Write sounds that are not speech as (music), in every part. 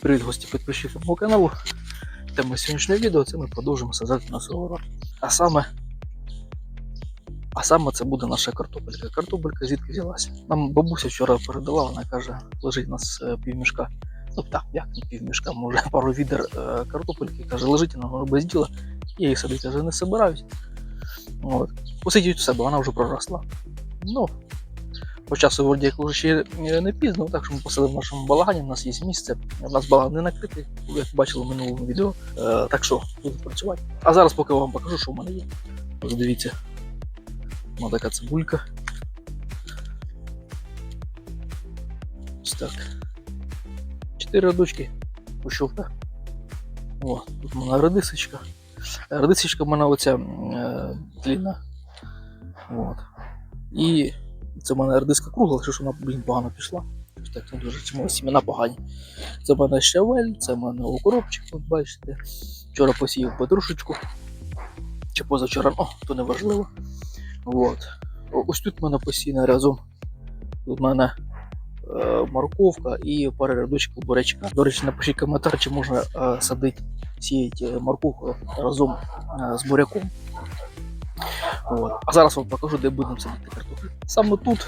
Всім привіт, гості підписчиків мого каналу. Тема сьогоднішнього відео це ми продовжимо сажати на огород. А саме, а саме це буде наша картопелька. Картопелька звідки взялася? Нам бабуся вчора передала, вона каже, лежить у нас е, півмішка. Ну так, як не півмішка, може (laughs) пару відер е, картопельки. Каже, лежить воно без діла. Я її садити каже, не собираюсь. Посидіть у себе, вона вже проросла. Ну, по часу вроді як вже ще е, не пізно, так що ми посадимо в нашому балагані, у нас є місце. У нас балаган не накритий, як бачили в минулому відео. Е, так що будемо працювати. А зараз поки вам покажу, що в мене є. Ось дивіться. Ось така цибулька. Ось так. Чотири рядочки кущовка. О, тут в мене редисочка. Редисочка в мене оця е, длинна. От. І це в мене редиска кругла, що вона, блін, погано пішла. Так, не дуже чому сімена погані. Це в мене щавель, це в мене укропчик, от бачите. Вчора посіяв петрушечку. Чи позавчора, о, то не важливо. От. Ось тут в мене посіяно разом. Тут в мене е, морковка і пара рядочків бурячка. До речі, напишіть коментар, чи можна е, садити, сіяти морковку разом е, з буряком. От. А зараз вам покажу, де будемо садити картоплю. Саме тут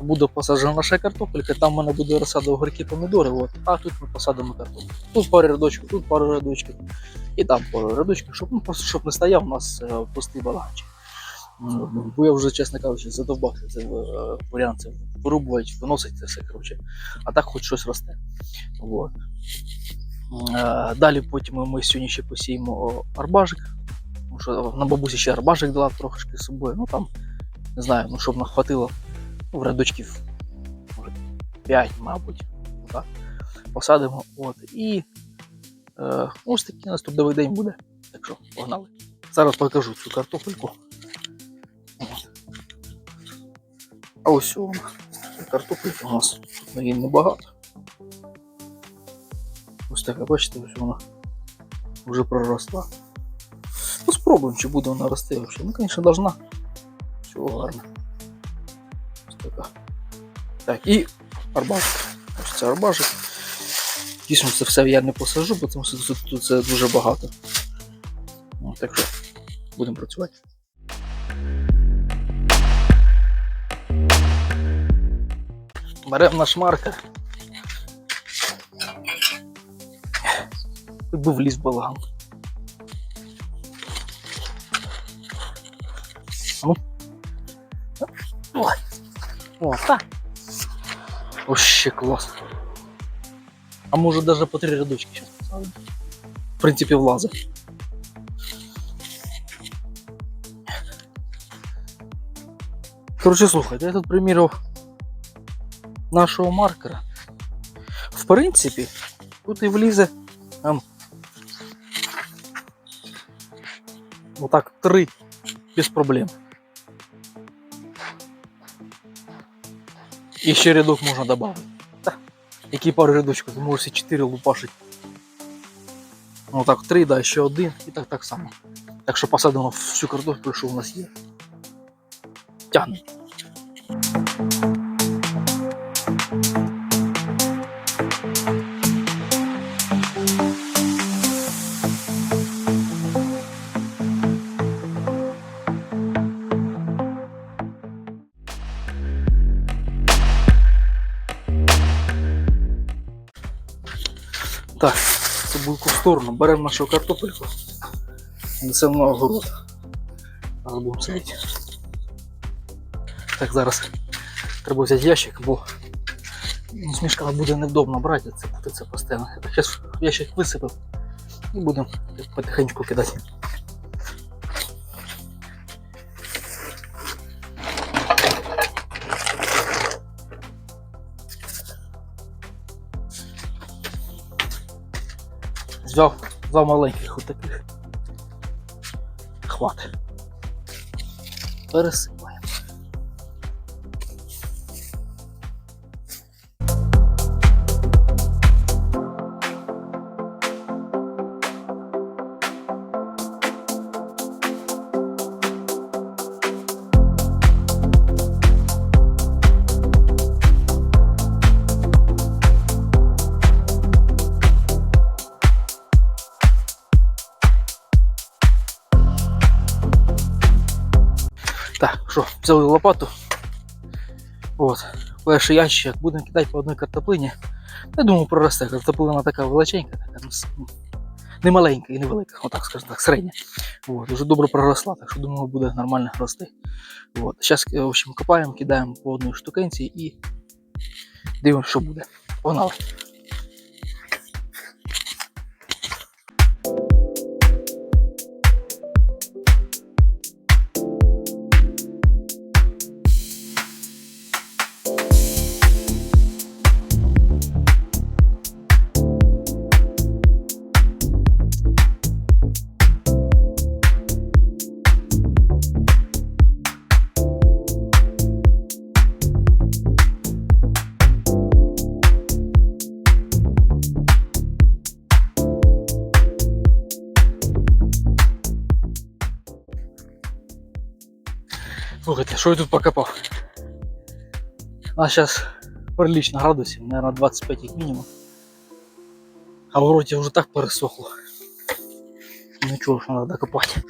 буде посаджена наша картопелька, там в мене буде розсада огірки помідори, от. а тут ми посадимо картоплю. Тут пару рядочків, тут пару рядочків, і там пару рядочків, щоб, ну, просто, щоб не стояв у нас е, пустий баланчик. Бо я вже, чесно кажучи, задовбався цей е, варіант це вирубувати, виносити це все. Коротше. А так хоч щось росте. От. Е, Далі потім ми сьогодні ще посіємо арбажик. Що на бабусі ще арбажик дала трошки з собою. Ну там, не знаю, ну щоб нахватило ну, в рядочків, може, 5, мабуть. Так. Посадимо. От. І е, ось такий у нас трудовий день буде. Так що погнали. Зараз покажу цю картопельку. От. А ось вона. Картопелька у нас тут на її небагато. Ось така, бачите, ось вона вже проросла. Спробуємо, чи буде вона рости взагалі. Ну, звісно, должна. Ось така. Так, і арбажик. Ось це. Дійсно, це все я не посажу, бо тому що тут, це дуже багато. Ну, так що будемо працювати. Беремо наш маркер. Би вліз балаган. О, так. Вообще клас. А може даже по три рядочки сейчас посадим. В принципі, влазить. Короче, слухайте, я тут приміряв нашого маркера. В принципі, тут і влізе ем, отак три без проблем. І ще рядок можна додати. Які пару рядочків, ти можеш всі 4 лупашити. Ну так, 3, да, ще один і так так само. Так що посадимо всю картоплю, що у нас є. Тягне. Так, цибульку в сторону, беремо нашу картопельку, несемо на огород. Зараз будемо сидіти. Так, зараз треба взяти ящик, бо ну, з мішка буде невдобно брати, це це постійно. Так, зараз ящик висипав і будемо потихеньку кидати. Взяв за маленьких отаких. Хват. Пересипаємо. Взяли лопату. От. Перший ящик будемо кидати по одній картоплині. Я думаю, проросте. Картоплина така величенька, така, ну, ну, не маленька і не велика, отак скажімо так, середня. От, уже добре проросла, так що думаю, буде нормально рости. От. Зараз, в общем, копаємо, кидаємо по одній штукенці і дивимося, що буде. Погнали. Слухайте, що я тут покопав? У нас зараз прилично градусів, наверное, 25 як мінімум. А в роті вже так пересохло. Нічого, що треба докопати.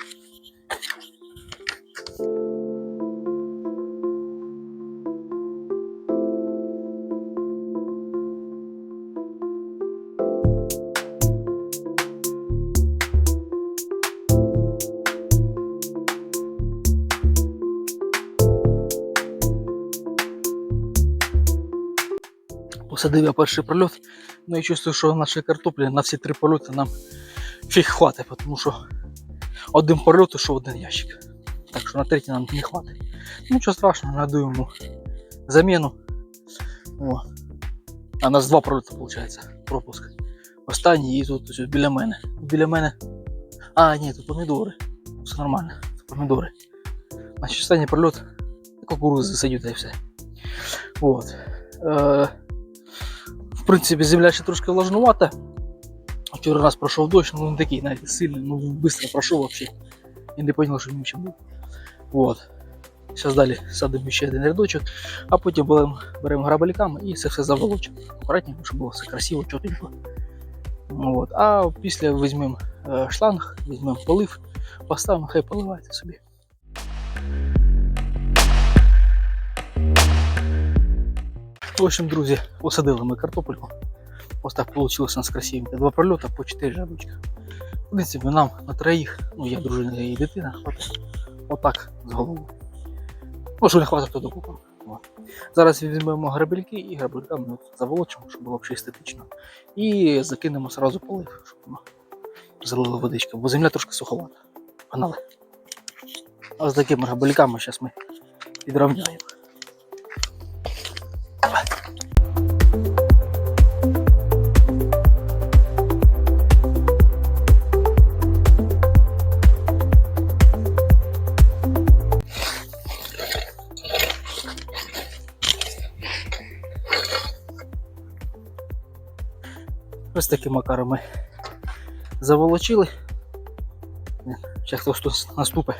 Посадив я перший прольот. Ну я чувствую, що нашої картоплі на всі три польоти нам фіг хватить, тому що один прольот ішов один ящик. Так що на третій нам не хватить. Нічого страшного, надуємо заміну. О. А нас два прольоти виходить. Пропуск. Останній і тут ось біля мене. Біля мене. А, ні, тут помідори. Все нормально. Це помідори. Значить, останній прольот кукурузи засадю та і все. От. Е, принципі, земля ще трошки влажнувата. Вчора раз пройшов дощ, ну не такий навіть сильний, ну швидко пройшов вообще. І не зрозумів, що він ще був. Вот. Зараз далі садимо ще один рядочок, а потім беремо, беремо і це все заволочимо. Акуратненько, щоб було все красиво, чотенько. Вот. А після візьмемо е, шланг, візьмемо полив, поставимо, хай поливається собі. В общем, друзі, посадили ми картопельку. Ось так вийшло у нас красивенько. Два прольота по 4 жабочка. В принципі, нам на троїх, ну я дружина і дитина, хватить. Отак з головою. Ну, що не хватить, то докупимо. Зараз візьмемо грабельки і грабельками заволочимо, щоб було ще естетично. І закинемо сразу полив, щоб воно залило водичка, бо земля трошки суховата. Погнали. А з такими грабельками зараз ми підрівняємо. Ось таким макаром ми заволочили. Зараз хтось наступить,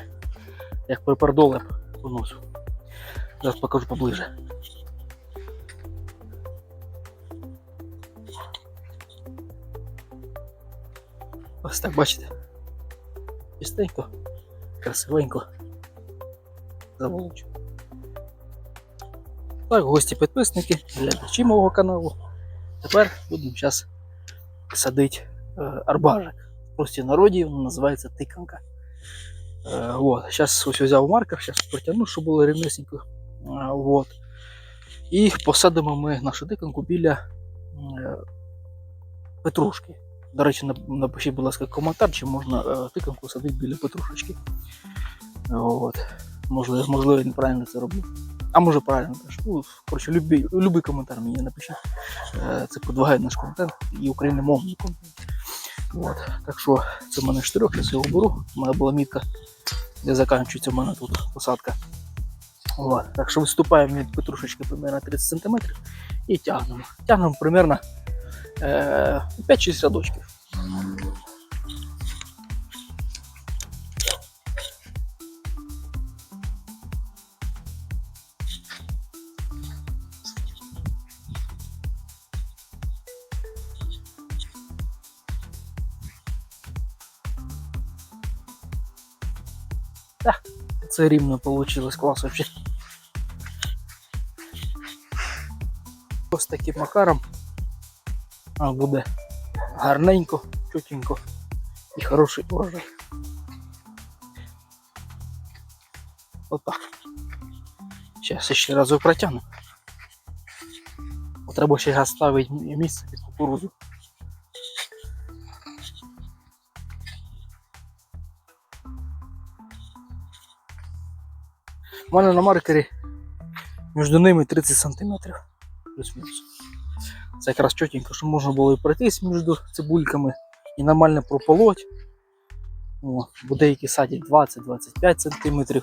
як припердолем по носу. Зараз покажу поближе. Ось так бачите. Чистенько, красивенько. Заволочу. Так, гості підписники, глядачі мого каналу. Тепер будемо зараз садити е, арбажик. В простій народі він називається тиканка. Е, вот. Зараз ось взяв маркер, зараз протягну, щоб було рівнесенько. Е, вот. І посадимо ми нашу тиканку біля е, петрушки. До речі, напишіть, будь ласка, коментар, чи можна е, тиканку садити біля петрушечки. От. Можливо, можливо, я неправильно це роблю. А може правильно теж. Ну, коротше, любий, любий коментар мені напишіть. Е, Це продвигає наш контент і україномовний контент. От. Так що це в мене чотирьох, я його беру. У мене була мітка, де закінчується в мене тут посадка. От. Так що виступаємо від петрушечки примерно 30 см і тягнемо. Тягнемо примерно Е, 5-6 рядочків. Так, це рівно вийшло клас вообще. Ось таким макаром а, буде гарненько, чутенько і хороший урожай. Отак. Зараз ще разок протягну. Треба ще ставити місце під кукурузу. У мене на маркері між ними 30 см. Плюс-мінус. Це якраз чотенько, щоб можна було і пройтись між цибульками і нормально прополоть. О, бо деякі садять 20-25 см.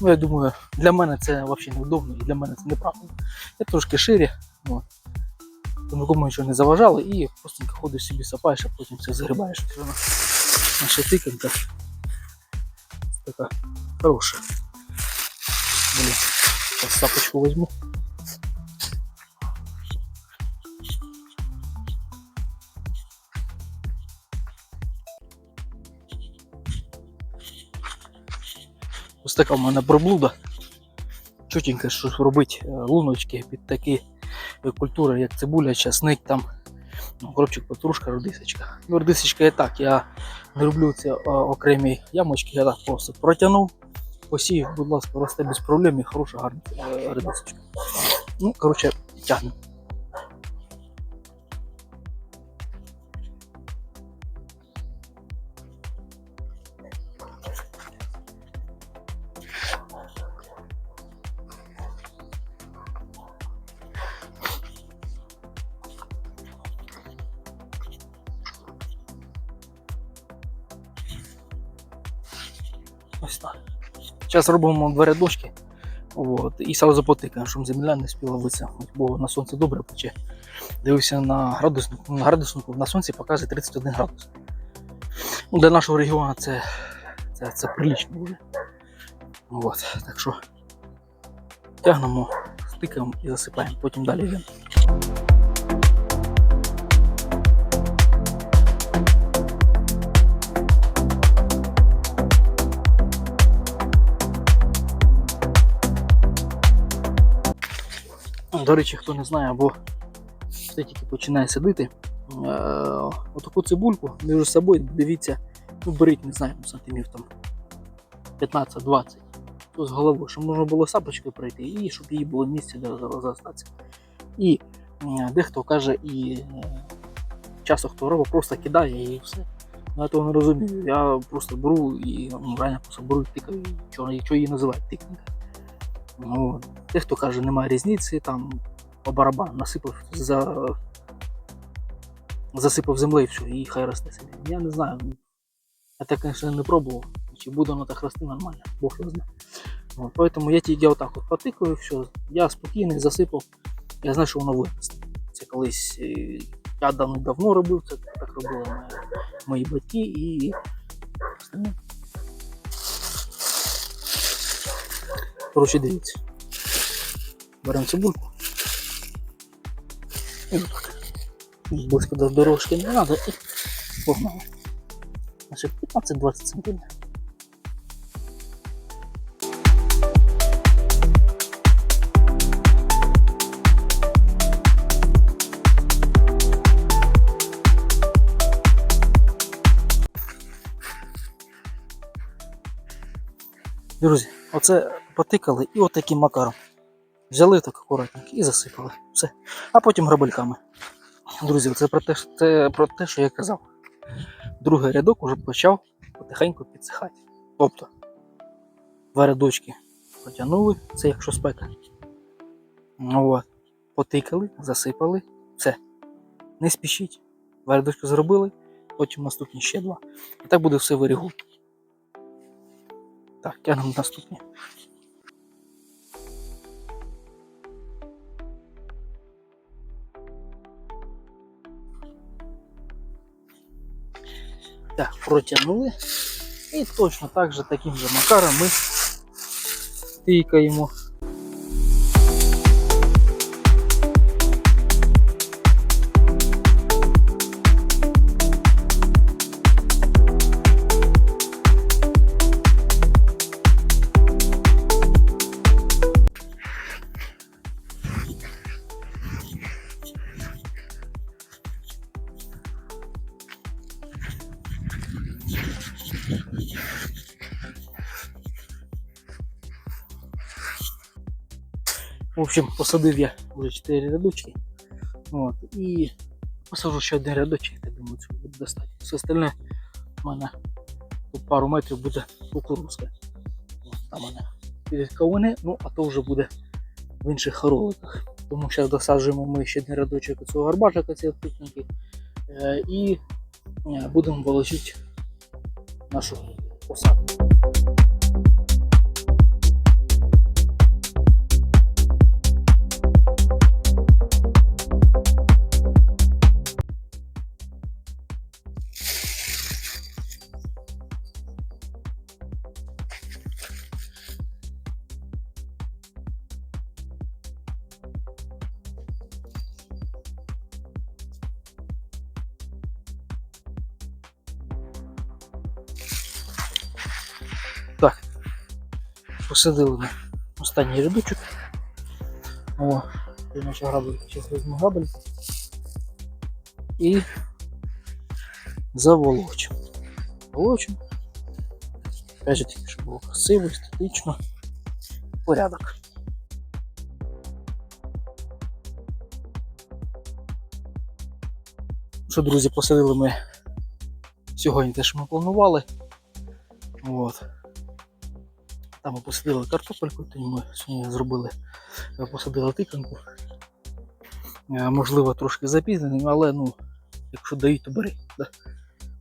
Ну, я думаю, для мене це взагалі неудобно і для мене це неправильно. Я трошки шире, от. тому нікому нічого не заважало і просто ходиш собі сапаєш, а потім все одно наша тиканка така хороша. Блін, зараз сапочку візьму. Така в мене приблуда. Чутенько, що робить е, луночки під такі е, культури, як цибуля, часник, там, ну, коробчик, петрушка, редисочка. Ну, редисочка і так, я не люблю ці е, окремі ямочки, я так просто протягнув, посів, будь ласка, росте без проблем і хороша гарна е. Ну, коротше, тягнемо. Ось так. Зараз робимо два рядочки. От, і сразу потикаємо, щоб земля не спіла висохнути, бо на сонці добре пече. Дивився на градуснику, на градуснику на сонці показує 31 градус. Ну, для нашого регіону це, це, це прилично вже. От, так що тягнемо, стикаємо і засипаємо, потім далі йдемо. До речі, хто не знає, або все тільки починає садити. Е, отаку цибульку між собою дивіться, ну беріть, не знаю, сантимів там 15-20. То з головою, щоб можна було сапочкою пройти і щоб їй було місце для за- І е, дехто каже, і е, часто хто робить, просто кидає і все. Я того не розумію. Я просто беру і ну, реально просто беру і тикаю, що, її називають тикника. Ну. Дехто каже, немає різниці, там по барабану насипав за. Засипав землею все, і хай росте собі. Я не знаю. Я так, звісно, не пробував. Чи буде воно так рости нормально, Бог його знає. От, поэтому я тільки отак от потикаю, все. Я спокійний, засипав. Я знаю, що воно виросте. Це колись е, я давно давно робив, це так робили мої батьки і. Коротше, дивіться. Беремо цибульку. І отак. Близько до дорожки не треба і погнали. Значить 15-20 см. Друзі, оце потикали і отаким макаром. Взяли так акуратненько і засипали. Все. А потім грабельками. Друзі, це про те, це про те, що я казав. Другий рядок уже почав потихеньку підсихати. Тобто, два рядочки потягнули, це якщо спека. Ну, От. Потикали, засипали, все. Не спішіть. Два рядочки зробили, потім наступні ще два. І так буде все в орігу. Так, тягнемо наступні. Так, протягнули. І точно так же таким же макаром ми тикаємо. В общем, посадив я вже 4 рядочки. От, і посажу ще один рядочок, так думаю, цього буде достатньо. Все остальне в мене пару метрів буде кукурузка. От, там мене підуть кавуни, ну а то вже буде в інших роликах. Тому зараз досаджуємо ми ще один рядочок цього гарбажика, цієї птичники, е, і е, будемо волочити нашу посадку. Посадили ми останній рядочок. О, я наче грабель, зараз візьму грабель. І заволочимо. Волочимо. Опять же таки, щоб було красиво, естетично. Порядок. Що, друзі, посадили ми сьогодні те, що ми планували. От. Там посадили картопельку, тоді ми сьогодні зробили, е, посадили тиканку. Е, Можливо, трошки запізненим, але ну, якщо дають, то бери. Да?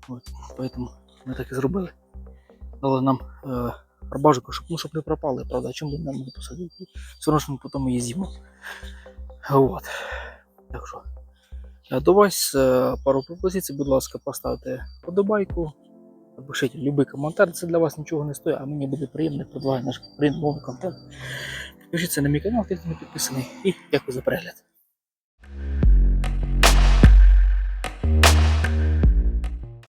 От, поэтому ми так і зробили. Дали нам е, арбажику, щоб, ну, щоб не пропали, правда, чому б нам не посадити? Все одно ж ми потім її з'їмо. От. Так що. До вас пару пропозицій, будь ласка, поставте подобайку, Напишіть будь-який коментар, це для вас нічого не стоїть, а мені буде приємно предлагати наш приємний новий контент. Підпишіться на мій канал, хто не підписаний, і дякую за перегляд.